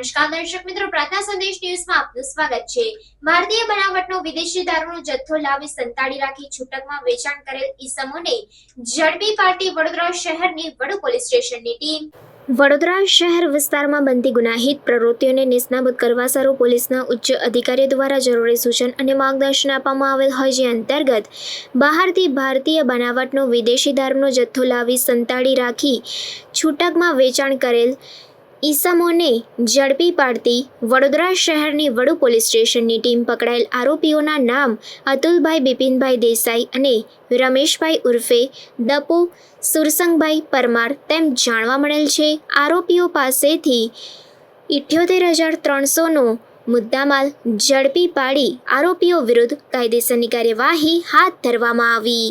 નમસ્કાર દર્શક મિત્રો પ્રાર્થના સંદેશ ન્યૂઝમાં આપનું સ્વાગત છે. ભારતીય બનાવટનો વિદેશી દારૂનો જથ્થો લાવી સંતાડી રાખી છૂટકમાં વેચાણ કરેલ ઈસમોને ઝડપી પાડતી વડોદરા શહેરની વડુ પોલીસ સ્ટેશનની ટીમ. વડોદરા શહેર વિસ્તારમાં બનતી ગુનાહિત પ્રવૃત્તિઓને નિષ્ણાબૂદ કરવા સારું પોલીસના ઉચ્ચ અધિકારીઓ દ્વારા જરૂરી સૂચન અને માર્ગદર્શન આપવામાં આવેલ હોય જે અંતર્ગત બહારથી ભારતીય બનાવટનો વિદેશી દારૂનો જથ્થો લાવી સંતાડી રાખી છૂટકમાં વેચાણ કરેલ ઈસમોને ઝડપી પાડતી વડોદરા શહેરની વડુ પોલીસ સ્ટેશનની ટીમ પકડાયેલ આરોપીઓના નામ અતુલભાઈ બિપિનભાઈ દેસાઈ અને રમેશભાઈ ઉર્ફે દપુ સુરસંગભાઈ પરમાર તેમ જાણવા મળેલ છે. આરોપીઓ પાસેથી ઇઠ્યોતેર હજાર ત્રણસોનો મુદ્દામાલ ઝડપી પાડી આરોપીઓ વિરુદ્ધ કાયદેસરની કાર્યવાહી હાથ ધરવામાં આવી.